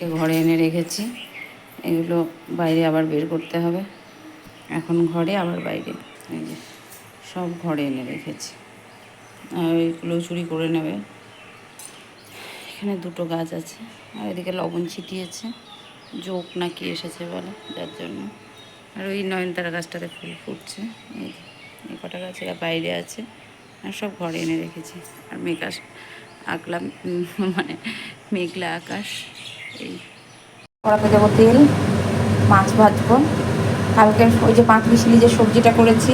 এগুলোকে ঘরে এনে রেখেছি। এগুলো বাইরে আবার বের করতে হবে। এখন ঘরে, আবার বাইরে। এই যে, সব ঘরে এনে রেখেছি। আর এগুলো চুরি করে নেবে। এখানে দুটো গাছ আছে। আর এদিকে লবণ ছিটিয়েছে। জোক নাকি এসেছে বলে, যার জন্য। আর ওই নয়নতারা গাছটাতে ফুল ফুটছে। এই এই কটা গাছ এরা বাইরে আছে। আর সব ঘরে এনে রেখেছি। আর মেঘাস আঁকলাম মানে মেঘলা আকাশ। কড়াতে দেবো তেল মাছ ভাজবো। কালকে ওই যে পাঁচ মিশিলি যে সবজিটা করেছি,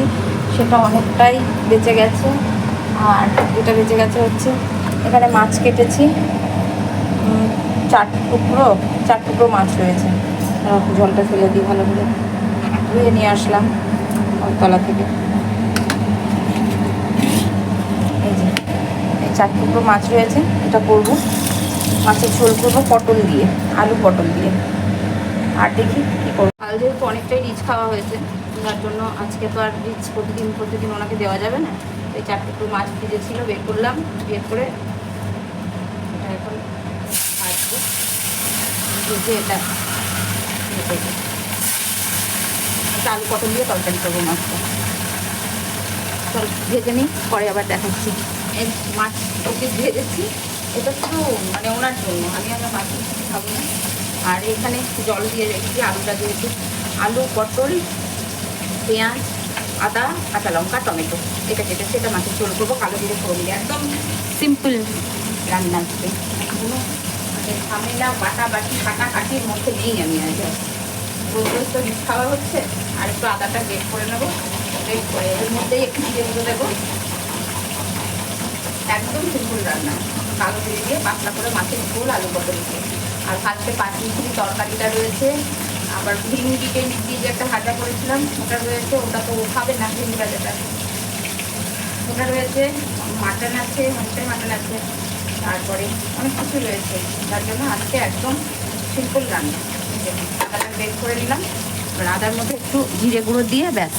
সেটা অনেকটাই বেঁচে গেছে। আর যেটা বেঁচে গেছে হচ্ছে, এখানে মাছ কেটেছি। চার টুকরো চার টুকরো মাছ রয়েছে। জলটা ফেলে দিই ভালো করে। ধুয়ে নিয়ে আসলাম তলা থেকে। এই যে, এই চার টুকরো মাছ রয়েছে, এটা করব। মাছের ঝোল করব, পটল দিয়ে, আলু পটল দিয়ে। আর দেখি কী করব। কাল যেহেতু অনেকটাই রিচ খাওয়া হয়েছে যার জন্য আজকে তো আর রিচ প্রতিদিন প্রতিদিন ওনাকে দেওয়া যাবে না। এই চার টুকরো মাছ ভিজে ছিল, বের করলাম, বের করে এখন ভাজবো। ভেজে এটা ইয়ে আলু পটল দিয়ে তরকারি করব মাছটা। ভেজে নিই, পরে আবার দেখাচ্ছি। মাছ ওকে ভেজেছি। এটা শুধু মানে ওনার জন্য। আমি আমার কিছু খাব না। আর এখানে জল দিয়ে রেখেছি, আলুটা দিয়েছি। আলু, পটল, পেঁয়াজ, আদা, কাঁচা লঙ্কা, টমেটো। এটা কেটে সেটা মাছের ঝোল করব, কালো জিরে ফোড়ন দিয়ে। একদম সিম্পল রান্না আজকে কোনো মানে ঝামেলা বাটা বাটি কাটা কাটির মধ্যে নেই আমি আজ। রোজ রোজ তো খাওয়া হচ্ছে। আর একটু আদাটা বের করে নেব। বের করে এর মধ্যেই একটু গুঁড়ো দেবো। একদম সিম্পল রান্না। কালো জিরে দিয়ে পাতলা করে মাছের ঝোল আলু পটল দিয়ে আর ফার্স্টে পাঁচ মিশিলি তরকারিটা রয়েছে। আবার ভিন্ডিকে দিয়ে যে একটা ভাজা করেছিলাম, ওটা রয়েছে। ওটা তো ও খাবে না ভিন্ডি ভাজাটা। ওটা রয়েছে, মাটন আছে হাঁসের মাটন আছে, তারপরে অনেক কিছু রয়েছে। তার জন্য আজকে একদম সিম্পল রান্না। আদাটা বের করে নিলাম। এবার আদার মধ্যে একটু জিরে গুঁড়ো দিয়ে ব্যাস।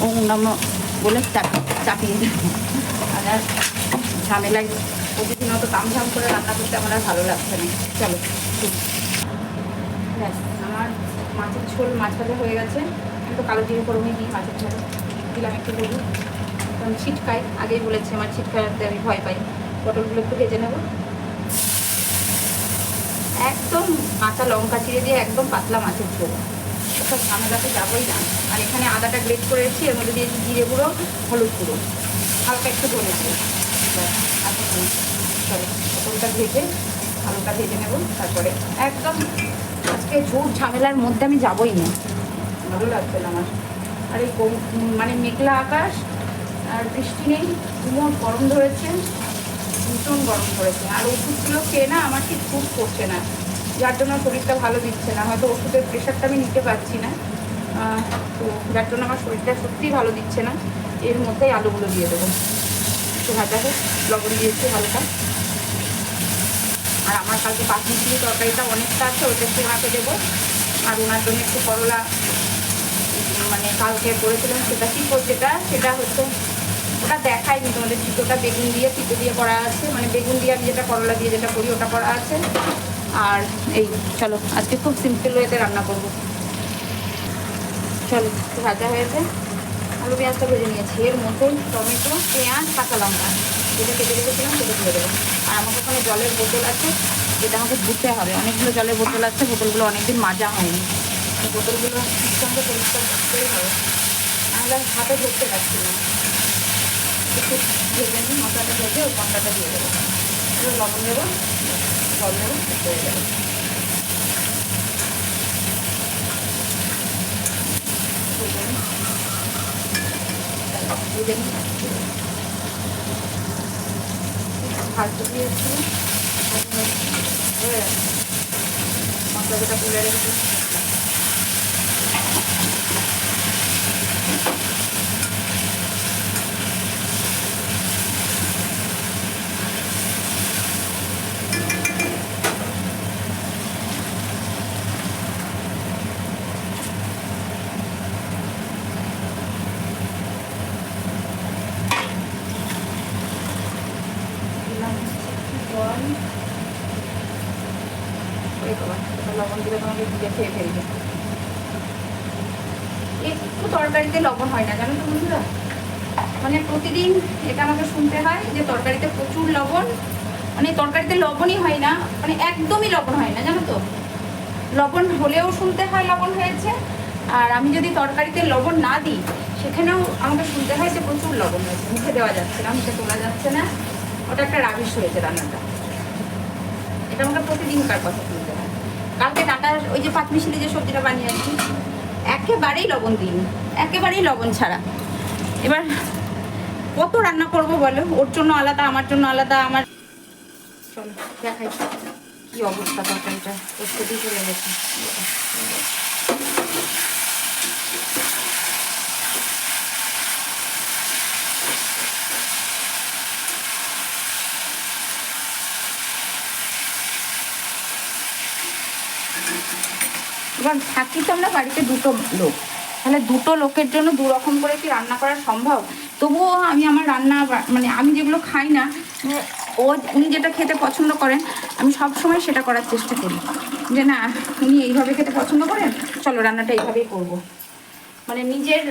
ওম নম বলে চাপ- চাপিয়ে দেবো আর ঝামেলায় প্রতিদিন অত কামঝাম করে রান্না করতে আমার আর ভালো লাগছে না। চলো ব্যাস, আমার মাছের ঝোল মাছ ভাজা হয়ে গেছে। আমি তো কালো জিরে ফোড়নই দিই মাছের ঝোল। দিলাম একটু হলুদ কারণ ছিটকাই আগেই বলেছি আমার ছিটকাতে আমি ভয় পাই। পটলগুলো একটু ভেজে নেব। একদম কাঁচা লঙ্কা চিড়ে দিয়ে একদম পাতলা মাছের ঝোল। ওসব ঝামেলাতে যাবোই না। আর এখানে আদাটা গ্রেট করে রেখেছি এর মধ্যে দিয়েছি জিরে গুঁড়ো, হলুদ গুঁড়ো। হালকা একটু ধরে দিই আচ্ছা চলো পটলটা ভেজে আলুটা ভেজে নেব, তারপরে একদম আজকে ঝুট ঝামেলার মধ্যে আমি যাবোই না। ভালো লাগছে না আমার। আর এই মানে মেঘলা আকাশ আর বৃষ্টি নেই গুমোট গরম ধরেছে, ভীষণ গরম পড়েছে আর ওষুধগুলো খেয়ে না আমার ঠিক খুব করছে না। যার জন্য শরীরটা ভালো দিচ্ছে না, হয়তো ওষুধের প্রেশারটা আমি নিতে পারছি না। তো যার জন্য আমার শরীরটা সত্যিই ভালো দিচ্ছে না। এর মধ্যেই আলুগুলো দিয়ে দেবো। একটু ভাজা হোক, লবণ দিয়েছি হালকা। আর আমার কালকে পাঁচমিশিলি তরকারিটা অনেকটা আছে, ওটা একটু ওনাকে দেবো। আর ওনার জন্য একটু করলা মানে কালকে করেছিলাম সেটা কী যেটা সেটা হচ্ছে, ওটা দেখাইনি তোমাদের চিত্রটা বেগুন দিয়ে, চিতো দিয়ে করা আছে। মানে বেগুন দিয়ে আমি যেটা করলা দিয়ে যেটা করি, ওটা করা আছে। আর এই, চলো, আজকে খুব সিম্পল ওয়েতে রান্না করব। চলো ভাজা হয়েছে। আলু পেঁয়াজটা ভেজে নিয়েছি এর মধ্যে টমেটো, পেঁয়াজ, কাঁচা লঙ্কা। যেটা কেটে রেখেছিলাম সেটা দিয়ে দেবো। আর আমাকে ওখানে জলের বোতল আছে, যেটা আমাকে ধুতে হবে। অনেকগুলো জলের বোতল আছে, বোতলগুলো অনেকদিন মাজা হয়নি। বোতলগুলো ঠিকঠাক পরিষ্কার করতেই হবে। নাহলে হাতে ধরতে পারছি না। একটু ভেজে নিই, মশলাটা ভেজে ওই মশলাটা দিয়ে দেবো। লবণ দেবো, জল দেবো হয়ে যাবে ভেজে নিই। ভেজে ভাজতে দিয়েছি মশলাটা তুলে রেখেছি দিলাম একটু জল এই তোমার এটা লবণ দিলে তোমাকে দিয়ে খেয়ে ফেলবে। একটু তরকারিতে লবণ হয় না, জানো তো বন্ধুরা? মানে প্রতিদিন এটা আমাকে শুনতে হয় যে তরকারিতে প্রচুর লবণ মানে তরকারিতে লবণই হয় না মানে একদমই লবণ হয় না, জানো তো? লবণ হলেও শুনতে হয় লবণ হয়েছে, আর আমি যদি তরকারিতে লবণ না দিই, সেখানেও আমাকে শুনতে হয় যে প্রচুর লবণ হয়েছে, মুখে দেওয়া যাচ্ছে না, মুখে তোলা যাচ্ছে না। ওটা একটা রাবিশ হয়েছে রান্নাটা। এটা আমাকে প্রতিদিনকার কথা। কালকে ডাটার ওই যে পাঁচমিশালি যে সবজিটা বানিয়ে আসছি, একেবারেই লবণ দিইনি, একেবারেই লবণ ছাড়া। এবার কত রান্না করব বলো? ওর জন্য আলাদা, আমার জন্য আলাদা, আমার চলো দেখাই। কি অবস্থা তরকারিটা? প্রস্তুতি চলে গেছে। এবার থাকি তো আমরা বাড়িতে দুটো লোক। তাহলে দুটো লোকের জন্য দু রকম করে কি রান্না করা সম্ভব? তবুও আমি আমার রান্না মানে আমি যেগুলো খাই না মানে ও উনি যেটা খেতে পছন্দ করেন, আমি সব সময় সেটা করার চেষ্টা করি। যে না, উনি এইভাবে খেতে পছন্দ করেন, চলো রান্নাটা এইভাবেই করব। মানে নিজের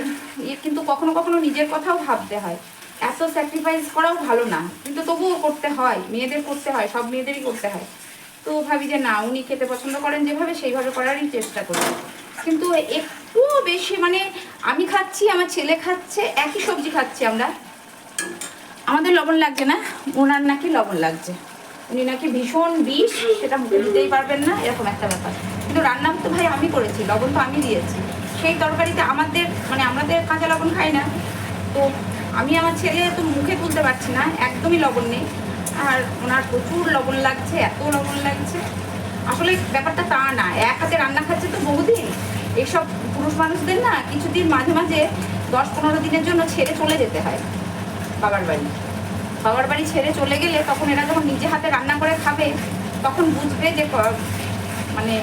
ইয়ে কিন্তু কখনো কখনো নিজের কথাও ভাবতে হয়। এত স্যাক্রিফাইস করাও ভালো না, কিন্তু তবুও করতে হয়, মেয়েদের করতে হয়, সব মেয়েদেরই করতে হয়। তো ভাবি যে না, উনি খেতে পছন্দ করেন যেভাবে, সেইভাবে করারই চেষ্টা করি। কিন্তু একটু বেশি মানে আমি খাচ্ছি, আমার ছেলে খাচ্ছে, একই সবজি খাচ্ছি আমরা। আমাদের লবণ লাগছে না? ওনার নাকি লবণ লাগছে। উনি নাকি ভীষণ বিষ, সেটা মুখে পারবেন না, এরকম একটা ব্যাপার। কিন্তু রান্না তো ভাই আমি করেছি, লবণ তো আমি দিয়েছি। সেই তরকারিতে আমাদের মানে আমাদের কাঁচা লবণ খাই না। তো আমি আমার ছেলে তো মুখে তুলতে পারছি না, একদমই লবণ নেই। আর ওনার প্রচুর লবণ লাগছে, এত লবণ লাগছে। আসলে ব্যাপারটা তা না, এক হাতে রান্না খাচ্ছে তো বহুদিন। এইসব পুরুষ মানুষদের না কিছুদিন মাঝে মাঝে দশ পনেরো দিনের জন্য ছেড়ে চলে যেতে হয় বাবার বাড়ি। বাবার বাড়ি ছেড়ে চলে গেলে তখন এরা যখন নিজে হাতে রান্না করে খাবে, তখন বুঝবে যে মানে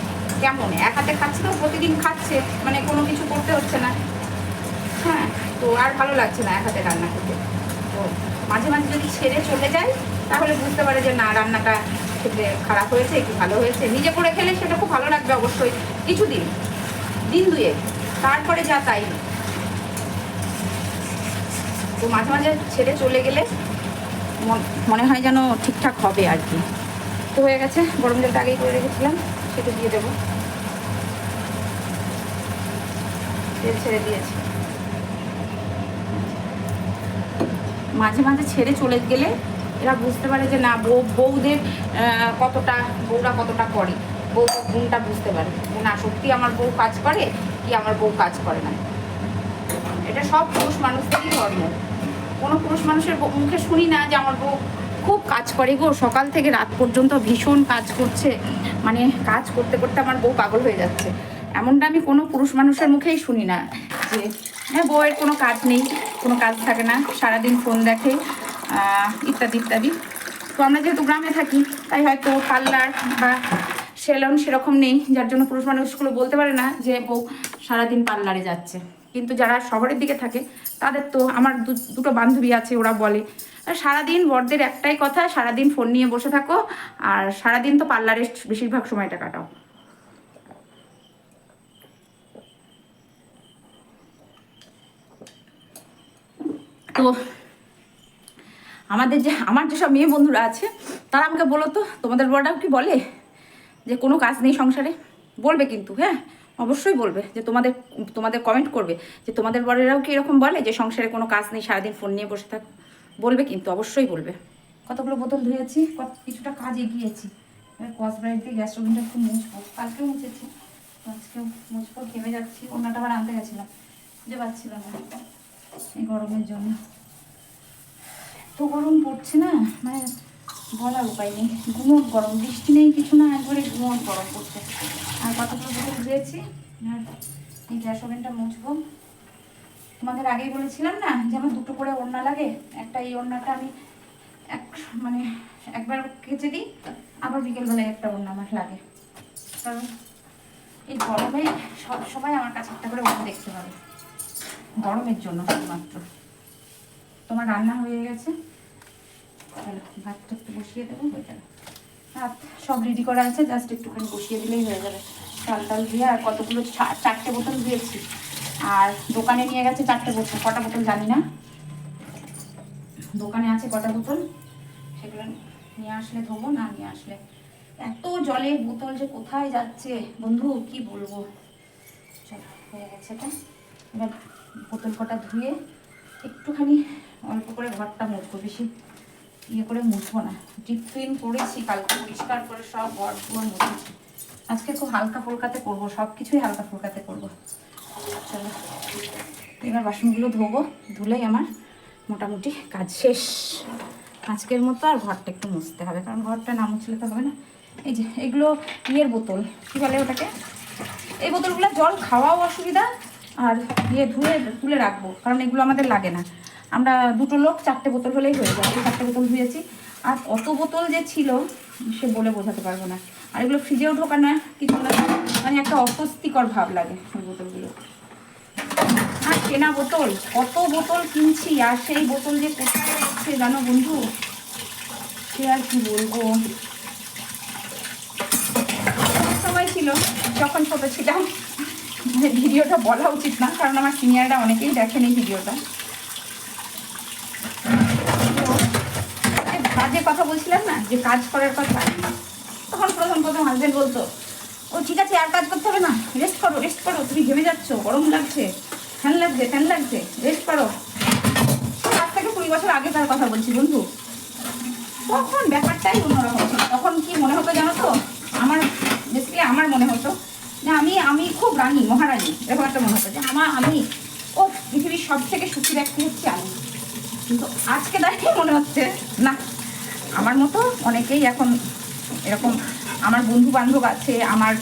কেমন, এক হাতে খাচ্ছে তো প্রতিদিন খাচ্ছে মানে কোনো কিছু করতে হচ্ছে না। হ্যাঁ তো আর ভালো লাগছে না এক হাতে রান্না করতে তো মাঝে মাঝে যদি ছেড়ে চলে যায় তাহলে বুঝতে পারে যে না, রান্নাটা খেতে খারাপ হয়েছে কি ভালো হয়েছে। নিজে করে খেলে সেটা খুব ভালো লাগবে অবশ্যই। কিছুদিন, দিন দুয়ে তারপরে যা তাই। তো মাঝে মাঝে ছেড়ে চলে গেলে মন- হয় যেন ঠিকঠাক হবে আর কি। তো হয়ে গেছে, গরম জলটা আগেই করে রেখেছিলাম, সেটা দিয়ে দেবো। তেল ছেড়ে দিয়েছি। মাঝে মাঝে ছেড়ে চলে গেলে এরা বুঝতে পারে যে না, বউ, বউদের কতটা, বউরা কতটা করে। বউ গুণটা বুঝতে পারে। না সত্যি আমার বউ কাজ করে কি আমার বউ কাজ করে না। এটা সব পুরুষ মানুষদেরই ধর্ম। কোনো পুরুষ মানুষের মুখে শুনি না যে আমার বউ খুব কাজ করে গো, সকাল থেকে রাত পর্যন্ত ভীষণ কাজ করছে। মানে কাজ করতে করতে আমার বউ পাগল হয়ে যাচ্ছে। এমনটা আমি কোনো পুরুষ মানুষের মুখেই শুনি না যে হ্যাঁ বউয়ের কোনো কাজ নেই, কোনো কাজ থাকে না, সারাদিন ফোন দেখে। ইত্যাদি ইত্যাদি। তো আমরা যেহেতু গ্রামে থাকি, তাই হয়তো পার্লার বা সেলন সেরকম নেই, যার জন্য পুরুষ মানুষগুলো বলতে পারে না যে বউ সারাদিন পার্লারে যাচ্ছে। কিন্তু যারা শহরের দিকে থাকে, তাদের তো আমার দুটো বান্ধবী আছে, ওরা বলে সারাদিন বড়দের একটাই কথা, সারাদিন ফোন নিয়ে বসে থাকো, আর সারাদিন তো পার্লারে বেশিরভাগ সময়টা কাটাও। তো আমাদের যে, আমার যেসব মেয়ে বন্ধুরা আছে, তারা আমাকে বলো তো, তোমাদের বড়রাও কি বলে যে কোনো কাজ নেই সংসারে? বলবে কিন্তু হ্যাঁ অবশ্যই বলবে যে তোমাদের তোমাদের কমেন্ট করবে যে তোমাদের বড়েরাও কি এরকম বলে যে সংসারে কোনো কাজ নেই, সারাদিন ফোন নিয়ে বসে থাক? বলবে কিন্তু, অবশ্যই বলবে। কতগুলো বোতল ধুয়েছি কিছুটা কাজ এগিয়েছি। এবার কস বাড়িতে গ্যাস ওভেনটা একটু মুছবো। কালকেও মুছেছি, আজকেও মুছবো, ঘেমে যাচ্ছি অন্যটা আবার আনতে গেছিলাম, খুঁজে পাচ্ছিলাম না। এই গরমের জন্য। গরম পড়ছে না? মানে বলার উপায় নেই। গুমোট গরম। বৃষ্টি নেই কিছু না, একবারে গুমোট গরম পড়ছে। আর কতগুলো বোতল ধুয়েছি আর এই গ্যাস ওভেনটা মুছবো। তোমাদের আগেই বলেছিলাম না যে আমার দুটো করে ওড়না লাগে? একটা এই ওড়নাটা আমি এক মানে একবার কেচে দিই, আবার বিকেলবেলায় একটা ওড়না আমার লাগে। কারণ এই গরমে সব আমার কাছে একটা করে ওড়না দেখতে পাবে গরমের জন্য শুধুমাত্র। তোমার রান্না হয়ে গেছে? ভাতটা একটু বসিয়ে দেবো হয়ে যাবে ভাত সব রেডি করা আছে জাস্ট একটুখানি বসিয়ে দিলেই হয়ে যাবে। চাল দিয়ে আর কতগুলো চারটে বোতল আর দোকানে নিয়ে গেছে চারটে বোতল, কটা বোতল জানি না। দোকানে আছে কটা বোতল? সেগুলো নিয়ে আসলে ধোবো, না নিয়ে আসলে। এত জলের বোতল যে কোথায় যাচ্ছে? বন্ধু, কি বলব? হয়ে গেছে এটা। এবার বোতল কটা ধুয়ে একটুখানি অল্প করে ঘরটা মুছবো বেশি। ইয়ে করে মুছবো না। ডিপ ক্লিন করেছি, কালকে পরিষ্কার করে সব ঘর পুরো মুছেছি। আজকে খুব হালকা ফুলকাতে করব সব কিছুই হালকা ফুলকাতে করব। চলো, এবার বাসনগুলো ধোবো, ধুলেই আমার মোটামুটি কাজ শেষ। আজকের মতো আর ঘরটা একটু মুছতে হবে, কারণ ঘরটা না মুছলে তো হবে না। এই যে, এগুলো ইয়ের বোতল, কী বলে ওটাকে? এই বোতলগুলো জল খাওয়াও অসুবিধা, আর ইয়ে ধুয়ে, তুলে রাখব, কারণ এগুলো আমাদের লাগে না। আমরা দুটো লোক, চারটে বোতল হলেই হয়ে যায়। চারটে বোতল ধুয়েছি। আর অত বোতল যে ছিল, সে বলে বোঝাতে পারব না। আর এগুলো ফ্রিজেও ঢোকানো কিছু না মানে একটা অস্বস্তিকর ভাব লাগে ওই বোতলগুলো। আর কেনা বোতল, কত বোতল কিনছি, আর সেই বোতল যে কোথায় জানো বন্ধু? সে আর কি বলব? সময় ছিল, যখন ছোট ছিলাম। যে ভিডিওটা বলা উচিত না, কারণ আমার সিনিয়ররা অনেকেই দেখেন এই ভিডিওটা তো, এই কথা বলছিলাম না, যে কাজ করার কথা। তখন প্রথম প্রথম হাজবেন্ড বলতো, ও, ঠিক আছে, আর কাজ করতে হবে না রেস্ট করো রেস্ট করো, তুমি ঘেমে যাচ্ছ, গরম লাগছে, ফ্যান লাগছে ফ্যান লাগছে রেস্ট করো। আজ থেকে কুড়ি বছর আগেকার কথা বলছি, বন্ধু। তখন ব্যাপারটাই অন্যরকম ছিল। তখন কি মনে হতো জানো তো? আমার বেসিক্যালি আমার মনে হতো যে আমি আমি খুব রানী, মহারানী এরকম একটা মনে হতো যে আমার আমি, ও, পৃথিবীর সব থেকে সুখী ব্যক্তি হচ্ছে আমি। কিন্তু আজকে দাঁড়িয়ে মনে হচ্ছে, না। আমার মতো অনেকেই এখন এরকম আমার বন্ধু বান্ধব আছে, আমার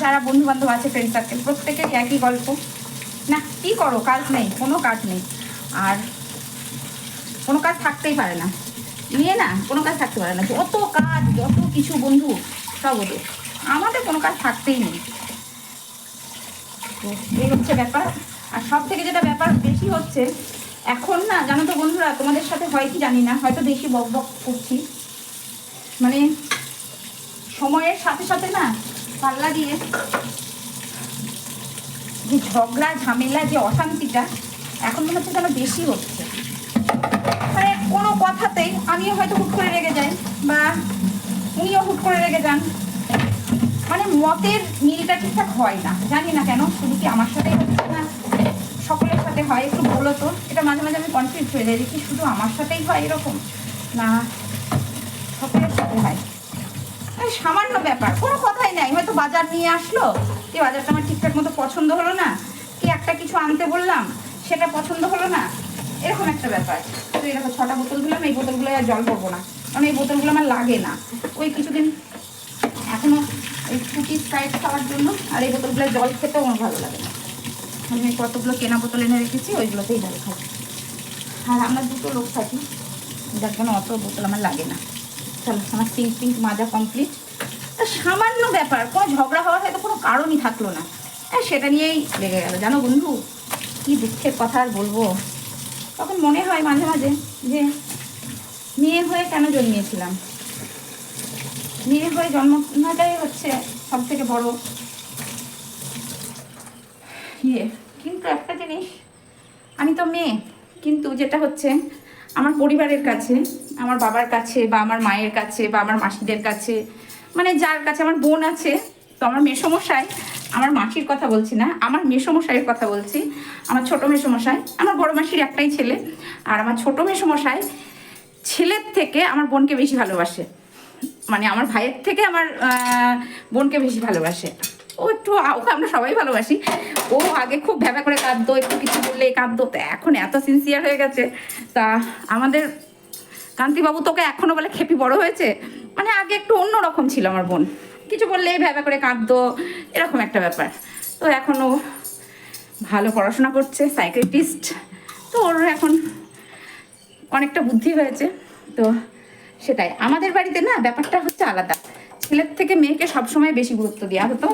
যারা বন্ধু বান্ধব আছে ফ্রেন্ড সার্কেল প্রত্যেকেরই একই গল্প। না, কী করো, কাজ নেই, কোনো কাজ নেই। আর কোনো কাজ থাকতেই পারে না। নিয়ে না, কোনো কাজ থাকতে পারে না। যত কাজ, যত কিছু বন্ধু, সব ওদের। আমাদের কোনো কাজ থাকতেই নেই। তো এই হচ্ছে ব্যাপার। আর সব থেকে যেটা ব্যাপার বেশি হচ্ছে এখন না, জানো তো বন্ধুরা, তোমাদের সাথে হয় কি জানি না, হয়তো বেশি বক বক করছি। মানে সময়ের সাথে সাথে না, পাল্লা দিয়ে যে ঝগড়া, ঝামেলা, যে অশান্তিটা এখন মনে হচ্ছে যেন বেশি হচ্ছে। মানে কোনো কথাতেই আমিও হয়তো হুট করে রেগে যাই, বা উনিও হুট করে রেগে যান। মানে মতের মিলটা ঠিকঠাক হয় না, জানি না কেন, শুধু কি আমার সাথেই হচ্ছে না? সকলের সাথে হয়, একটু বলো তো। এটা মাঝে মাঝে আমি কনফিউজ হয়ে যাই কি শুধু আমার সাথেই হয় এরকম? না সকলের সাথে হয়। সামান্য ব্যাপার, কোনো কথাই নাই। হয়তো বাজার নিয়ে আসলো, কি বাজারটা আমার ঠিকঠাক মতো পছন্দ হলো না? কি একটা কিছু আনতে বললাম, সেটা পছন্দ হলো না? এরকম একটা ব্যাপার। তো এরকম ছটা বোতল দিলাম, এই বোতলগুলো আর জল করব না। কারণ এই বোতলগুলো আমার লাগে না। ওই কিছুদিন এখনও ওই ফুটি স্প্রাইট খাওয়ার জন্য আর এই বোতলগুলো জল খেতেও আমার ভালো লাগে না। আমি কতগুলো কেনা বোতল এনে রেখেছি, ওইগুলোতেই জল খাই আর আমরা দুটো লোক থাকি, যার জন্য অত বোতল আমার লাগে না। চলো, আমার সিঙ্ক টিঙ্ক মাজা কমপ্লিট তা সামান্য ব্যাপার, কোনো ঝগড়া হওয়ার হয়তো কোনো কারণই থাকল না। হ্যাঁ সেটা নিয়েই লেগে গেল। জানো বন্ধু, কি দুঃখের কথা আর বলব? তখন মনে হয় মাঝে মাঝে যে মেয়ে হয়ে কেন জন্মিয়েছিলাম? মেয়ে হয়ে জন্মটাই হচ্ছে সব থেকে বড় ইয়ে। কিন্তু একটা জিনিস। আমি তো মেয়ে, কিন্তু যেটা হচ্ছে, আমার পরিবারের কাছে, আমার বাবার কাছে, বা আমার মায়ের কাছে, বা আমার মাসিদের কাছে মানে যার কাছে আমার বোন আছে, তো আমার মেসমশাই, আমার মাসির কথা বলছি না, আমার মেসমশাইয়ের কথা বলছি, আমার ছোট মেসমশাই, আমার বড় মাসির একটাই ছেলে, আর আমার ছোট মেসমশাই ছেলের থেকে আমার বোনকে বেশি ভালোবাসে। মানে আমার ভাইয়ের থেকে আমার বোনকে বেশি ভালোবাসে। ও একটু ওকে আমরা সবাই ভালোবাসি। ও আগে খুব ভ্যাবা করে কাঁদতো, একটু কিছু বললে কাঁদতো। তো এখন এত সিনসিয়ার হয়ে গেছে। তা আমাদের কান্তিবাবু তোকে এখনও বলে খেপি বড় হয়েছে? মানে আগে একটু অন্যরকম ছিল আমার বোন। কিছু বললেই ভ্যাবা করে কাঁদতো, এরকম একটা ব্যাপার। তো এখনও ভালো পড়াশোনা করছে সাইকেটিস্ট তো ওর এখন অনেকটা বুদ্ধি হয়েছে। তো সেটাই। আমাদের বাড়িতে না ব্যাপারটা হচ্ছে আলাদা। ছেলের থেকে মেয়েকে সবসময় বেশি গুরুত্ব দেওয়া হতো।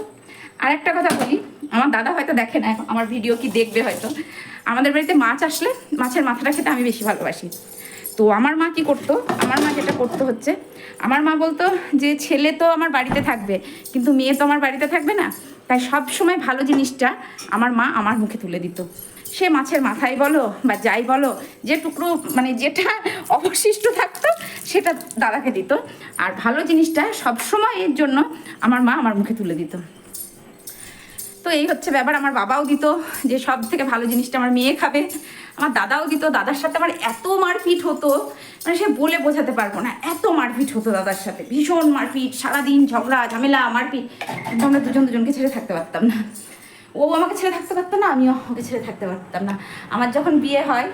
আর একটা কথা বলি, আমার দাদা হয়তো দেখে না, এখন আমার ভিডিও কি দেখবে হয়তো। আমাদের বাড়িতে মাছ আসলে মাছের মাথাটা খেতে আমি বেশি ভালোবাসি। তো আমার মা কি করতো, আমার মা যেটা করতে হচ্ছে, আমার মা বলতো যে ছেলে তো আমার বাড়িতে থাকবে, কিন্তু মেয়ে তো আমার বাড়িতে থাকবে না। তাই সব সময় ভালো জিনিসটা আমার মা আমার মুখে তুলে দিত। সে মাছের মাথায় বলো বা যাই বলো, যে টুকরো মানে যেটা অবশিষ্ট থাকতো, সেটা দাদাকে দিত। আর ভালো জিনিসটা সবসময় এর জন্য আমার মা আমার মুখে তুলে দিত। তো এই হচ্ছে ব্যাপার, আমার বাবাও দিত যে সব থেকে ভালো জিনিসটা আমার মেয়ে খাবে। আমার দাদাও দিত, দাদার সাথে আমার এত মারপিট হতো মানে সে বলে বোঝাতে পারব না, এত মারপিট হতো দাদার সাথে, ভীষণ মারপিট, সারাদিন ঝগড়া, ঝামেলা, মারপিট, কিন্তু আমরা দুজন দুজনকে ছেড়ে থাকতে পারতাম না। ও আমাকে ছেড়ে থাকতে পারতো না, আমিও ওকে ছেড়ে থাকতে পারতাম না। আমার যখন বিয়ে হয়,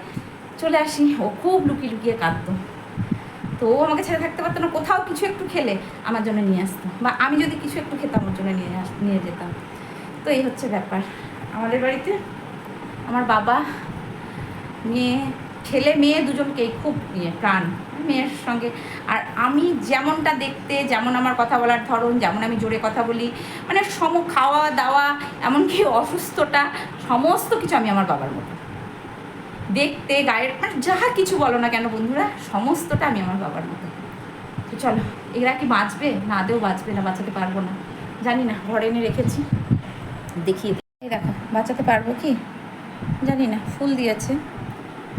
চলে আসি, ও খুব লুকিয়ে লুকিয়ে কাঁদতো। তো ও আমাকে ছেড়ে থাকতে পারতো না, কোথাও কিছু একটু খেলে আমার জন্য নিয়ে আসতো, বা আমি যদি কিছু একটু খেতাম, ওর জন্য নিয়ে নিয়ে যেতাম। তো এই হচ্ছে ব্যাপার। আমাদের বাড়িতে আমার বাবা, মেয়ে, ছেলে, মেয়ে দুজনকেই খুব ইয়ে প্রাণ। মেয়ের সঙ্গে আর আমি যেমনটা দেখতে, যেমন আমার কথা বলার ধরন, যেমন আমি জোরে কথা বলি মানে সম খাওয়া দাওয়া, এমনকি অসুস্থতা, সমস্ত কিছু আমি আমার বাবার মতো। দেখতে, গায়ের মানে যাহা কিছু বলো না কেন বন্ধুরা, সমস্তটা আমি আমার বাবার মতো। তো চলো, এরা কি বাঁচবে? না, আদেও বাঁচবে না, বাঁচাতে পারব না। জানি না, ঘরে এনে রেখেছি। দেখিয়ে দিই। দেখো, বাঁচাতে পারব কি? জানি না, ফুল দিয়েছে।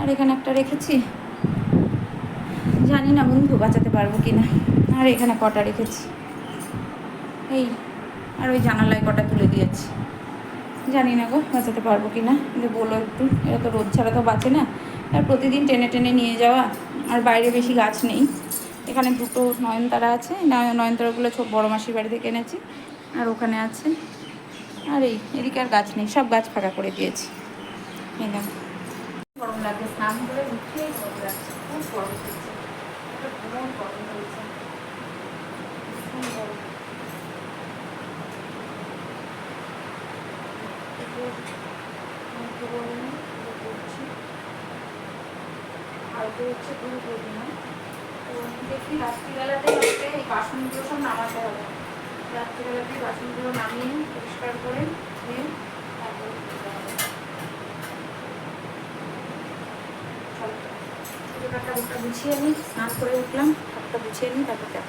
আর এখানে একটা রেখেছি। জানি না বন্ধু, বাঁচাতে পারব কি না আর এখানে কটা রেখেছি। এই, আর ওই জানালায় কটা তুলে দিয়েছি। জানি না গো, বাঁচাতে পারব কি না কিন্তু বলো একটু, এরা তো রোদ ছাড়া তো বাঁচে না। আর প্রতিদিন টেনে টেনে নিয়ে যাওয়া, আর বাইরে বেশি গাছ নেই। এখানে দুটো নয়নতারা আছে। নয়- নয়নতারাগুলো বড় মাসির বাড়ি থেকে এনেছি। আর ওখানে আছে। আর এই এদিকে আর গাছ নেই, সব গাছ ফাঁকা করে দিয়েছি। গরম লাগছে, স্নান করে খুব গরম গরম দেখি রাত্রিবেলাতে বাসনগুলো সব নামাতে হবে। রাত্রিবেলাতে বাসনগুলো নামিয়ে পরিষ্কার করে নিয়ে তারপরে মুখটা গুছিয়ে নিই, স্নান করে উঠলাম, হাতটা গুছিয়ে নিই, তারপর যাব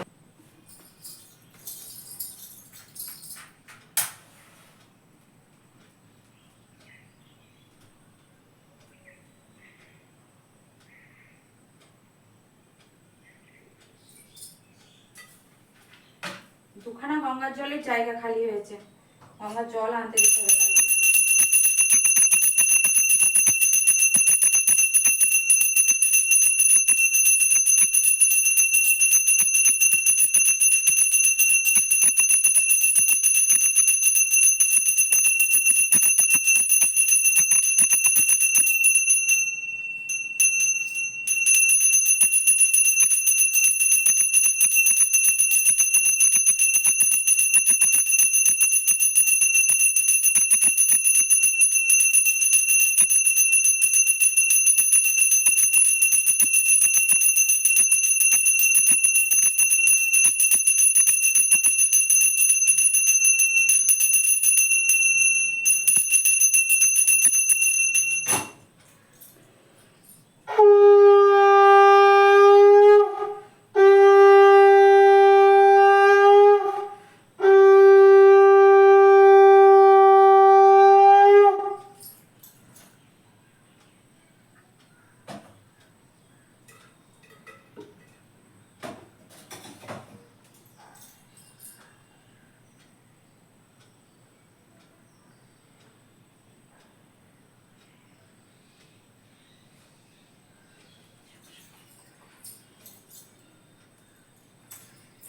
দুখানা গঙ্গার জলের জায়গা খালি হয়েছে। আমার জল আনতে দিতে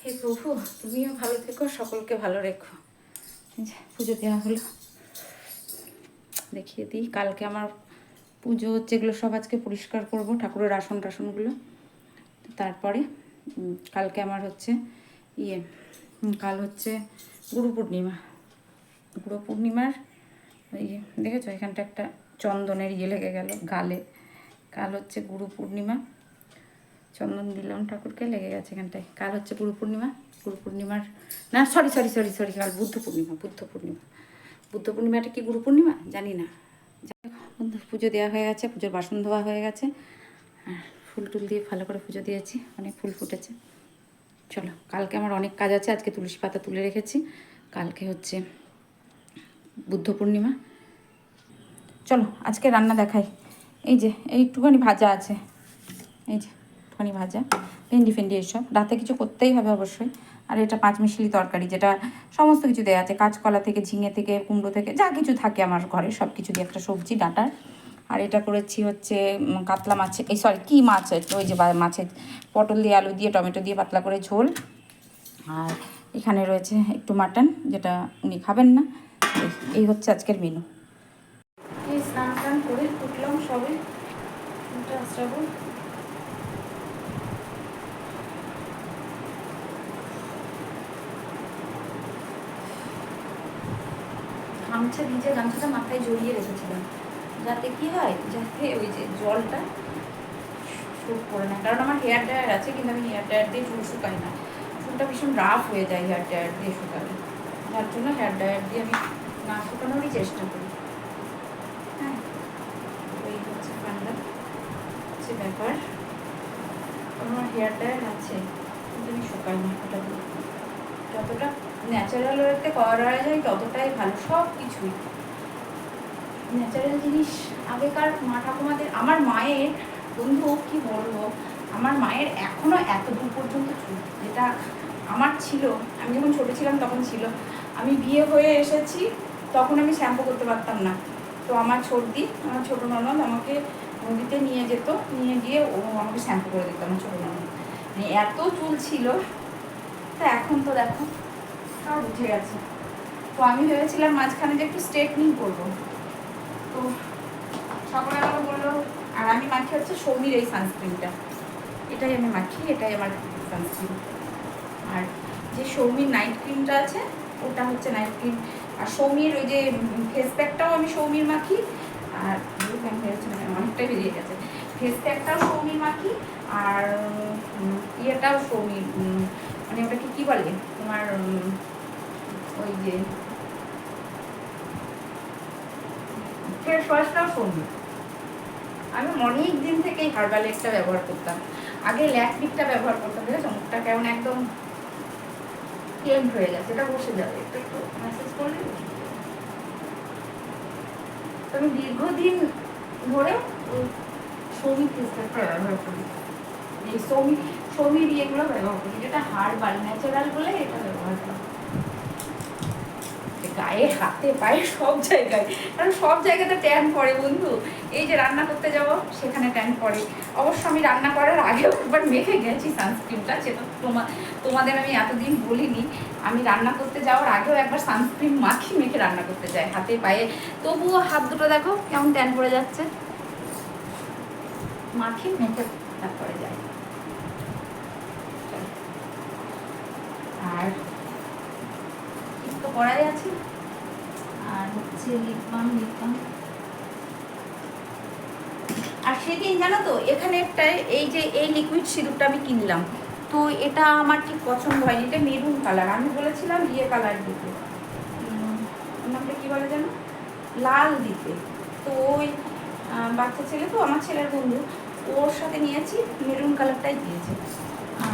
হে প্রভু, তুমিও ভালো থেকো, সকলকে ভালো রেখো। পুজো দেওয়া হলো। দেখিয়ে দিই, কালকে আমার পুজো হচ্ছে এগুলো সব আজকে পরিষ্কার করব, ঠাকুরের আসন টাসনগুলো। তারপরে কালকে আমার হচ্ছে ইয়ে কাল হচ্ছে গুরু পূর্ণিমা। গুরু পূর্ণিমার ওই যে দেখেছ, এখানটা একটা চন্দনের ইয়ে লেগে গেল গালে। কাল হচ্ছে গুরু পূর্ণিমা। চন্দন দিলাম ঠাকুরকে, লেগে গেছে এখানটায়। কাল হচ্ছে গুরু পূর্ণিমা। গুরু পূর্ণিমার না সরি সরি সরি সরি কাল বুদ্ধ পূর্ণিমা বুদ্ধ পূর্ণিমা। বুদ্ধ পূর্ণিমাটা কি গুরু পূর্ণিমা? জানি না। পুজো দেওয়া হয়ে গেছে, পুজোর বাসন ধোয়া হয়ে গেছে। ফুল টুল দিয়ে ভালো করে পুজো দিয়েছি, অনেক ফুল ফুটেছে। চলো, কালকে আমার অনেক কাজ আছে, আজকে তুলসী পাতা তুলে রেখেছি। কালকে হচ্ছে বুদ্ধ পূর্ণিমা। চলো, আজকে রান্না দেখাই। এই যে, এইটুখানি ভাজা আছে। এই যে একটুখানি ভাজা, ভেন্ডি ফেন্ডি এসব। রাতে কিছু করতেই হবে অবশ্যই। আর এটা পাঁচ মিশালি তরকারি, যেটা সমস্ত কিছু দেওয়া আছে। কাঁচকলা থেকে, ঝিঙে থেকে, কুমড়ো থেকে, যা কিছু থাকে আমার ঘরে, সব কিছু দিয়ে একটা সবজি ডাটার আর এটা করেছি হচ্ছে কাতলা মাছে, এই সরি কী মাছ? ওই যে মাছের পটল দিয়ে, আলু দিয়ে, টমেটো দিয়ে পাতলা করে ঝোল। আর এখানে রয়েছে একটু মাটন, যেটা উনি খাবেন না। এই- হচ্ছে আজকের মেনু স্নান টান করে উঠলাম সবে। গামছা ভিজে গামছাটা মাথায় জড়িয়ে রেখেছিলাম। যাতে কি হয়? যাতে ওই যে জলটা শুট করে না। কারণ আমার হেয়ার ড্রায়ার আছে, কিন্তু আমি হেয়ার ড্রায়ার দিয়ে চুল শুকাই না। চুলটা ভীষণ রাফ হয়ে যায় হেয়ার ড্রায়ার দিয়ে শুকালে। যার জন্য হেয়ার ড্রায়ার দিয়ে আমি না শুকানোরই চেষ্টা করি। হ্যাঁ এই হচ্ছে ঠান্ডা হচ্ছে ব্যাপার। আমার হেয়ার ড্রায়ার আছে, কিন্তু আমি শুকাই না, ওটা যতটা ন্যাচারাল ওয়েতে করা যায় ততটাই ভালো, সব কিছুই। ন্যাচারাল জিনিস আগেকার মা ঠাকুমাদের, আমার মায়ের, বন্ধু কি বলব, আমার মায়ের এখনও এত দূর পর্যন্ত চুল, যেটা আমার ছিল, আমি যখন ছোটো ছিলাম তখন ছিল। আমি বিয়ে হয়ে এসেছি, তখন আমি শ্যাম্পু করতে পারতাম না। তো আমার ছোটদি আমার ছোটো ননদ আমাকে নদীতে নিয়ে যেত, নিয়ে গিয়ে ও আমাকে শ্যাম্পু করে দিত, আমার ছোটো ননদ। মানে এত চুল ছিল। তা এখন তো দেখো। সব উঠে গেছে। তো আমি ভেবেছিলাম মাঝখানে যে একটু স্ট্রেটনিং করব। তো সকালে আমাকে বলল, আর আমি মাখি হচ্ছে সৌমির এই সানস্ক্রিনটা এটাই আমি মাখি, এটাই আমার সানস্ক্রিন আর যে সৌমির নাইট ক্রিমটা আছে, ওটা হচ্ছে নাইট ক্রিম আর সৌমির ওই যে ফেস প্যাকটাও আমি সৌমির মাখি, আর অনেকটাই বেরিয়ে গেছে। ফেস প্যাকটাও সৌমির মাখি, আর ইয়েটাও সৌমির মানে ওটাকে কি বলে? তোমার ওই যে ফেস ওয়াশটাও সৌমির আমি অনেক দিন থেকেই হার্বালেকটা ব্যবহার করতাম। আগে ল্যাকমিকটা ব্যবহার করতাম, ঠিক আছে? মুখটা কেমন একদম হয়ে গেছে, এটা বসে যাবে। একটু একটু মেসেজ করলে তো আমি দীর্ঘদিন ধরে ওই সৌমি ফেসপ্যাকটা ব্যবহার করি। এই সৌমি ইয়েগুলো ব্যবহার করি, যেটা হার্বাল ন্যাচারাল বলে এটা ব্যবহার করি। গায়ে হাতে, পায়ে সব জায়গায়। কারণ সব জায়গাতে ট্যান পড়ে বন্ধু। এই যে রান্না করতে যাব, সেখানে ট্যান পড়ে। অবশ্য আমি রান্না করার আগেও একবার মেখে গেছি সানস্ক্রিনটা যেটা তোমা, তোমাদের আমি এতদিন বলিনি। আমি রান্না করতে যাওয়ার আগেও একবার সানস্ক্রিন মাখি মেখে রান্না করতে যাই, হাতে, পায়ে। তবুও হাত দুটো দেখো কেমন ট্যান পড়ে যাচ্ছে। মাখি মেখে তারপরে যায় আর তো করাই আছে? আর হচ্ছে লিপ বাম লিপ বাম আর সেদিন জানো তো, এখানে একটা এই যে এই লিকুইড সিঁদুরটা আমি কিনলাম। তো এটা আমার ঠিক পছন্দ হয়নি, এটা মেরুন কালার আমি বলেছিলাম ইয়ে কালার দিতে। নামটা কী বলে যেন লাল দিতে। তো ওই বাচ্চা ছেলে তো, আমার ছেলের বন্ধু, ওর সাথে নিয়েছি মেরুন কালারটাই দিয়েছে।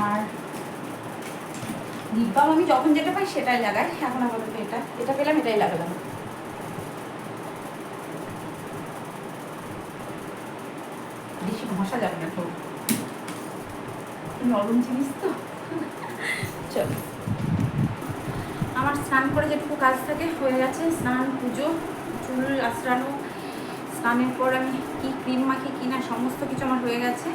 আর লিপ বাম আমি যখন যেটা পাই সেটাই লাগাই। এখন আপাতত এটা এটা পেলাম, এটাই লাগালাম বেশি ঘষা যাবে না তো নরম জিনিস তো? চলো। আমার স্নান করে যেটুকু কাজ থাকে, হয়ে গেছে, স্নান, পুজো, চুল আশ্রানো স্নানের পর আমি কি ক্রিম মাখি কি না, সমস্ত কিছু আমার হয়ে গেছে।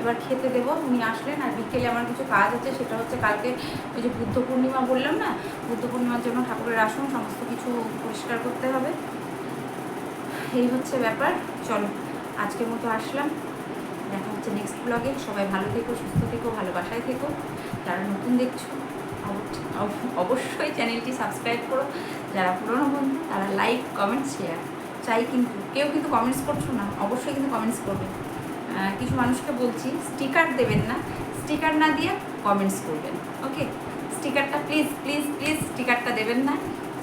এবার খেতে দেবো। উনি আসলেন আর বিকেলে আমার কিছু কাজ আছে, সেটা হচ্ছে কালকে ওই যে বুদ্ধ পূর্ণিমা বললাম না, বুদ্ধ পূর্ণিমার জন্য ঠাকুরের আসন, সমস্ত কিছু পরিষ্কার করতে হবে। এই হচ্ছে ব্যাপার। চলো, আজকের মতো আসলাম। হচ্ছে নেক্সট ব্লগে সবাই ভালো থেকো, সুস্থ থেকো, ভালোবাসায় থেকো। যারা নতুন দেখছ অব- অব- অবশ্যই চ্যানেলটি সাবস্ক্রাইব করো। যারা পুরনো বন্ধু, তারা লাইক কমেন্ট শেয়ার চাই কিন্তু, কেউ কিন্তু কমেন্টস করছ না, অবশ্যই কিন্তু কমেন্টস করবে। কিছু মানুষকে বলছি স্টিকার দেবেন না। স্টিকার না দিয়ে কমেন্টস করবেন ওকে স্টিকারটা প্লিজ প্লিজ প্লিজ স্টিকারটা দেবেন না।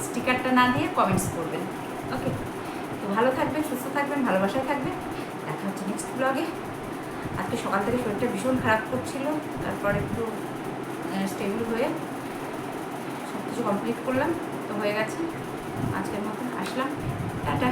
স্টিকারটা না দিয়ে কমেন্টস করবেন ওকে তো ভালো থাকবেন, সুস্থ থাকবেন, ভালোবাসায় থাকবেন। দেখা হচ্ছে নেক্সট ব্লগে আজকে সকাল থেকে শরীরটা ভীষণ খারাপ করছিল, তারপর একটু স্টেবল হয়ে সব কিছু কমপ্লিট করলাম, তো হয়ে গেছে। আজকের মতন আসলাম। টাটা।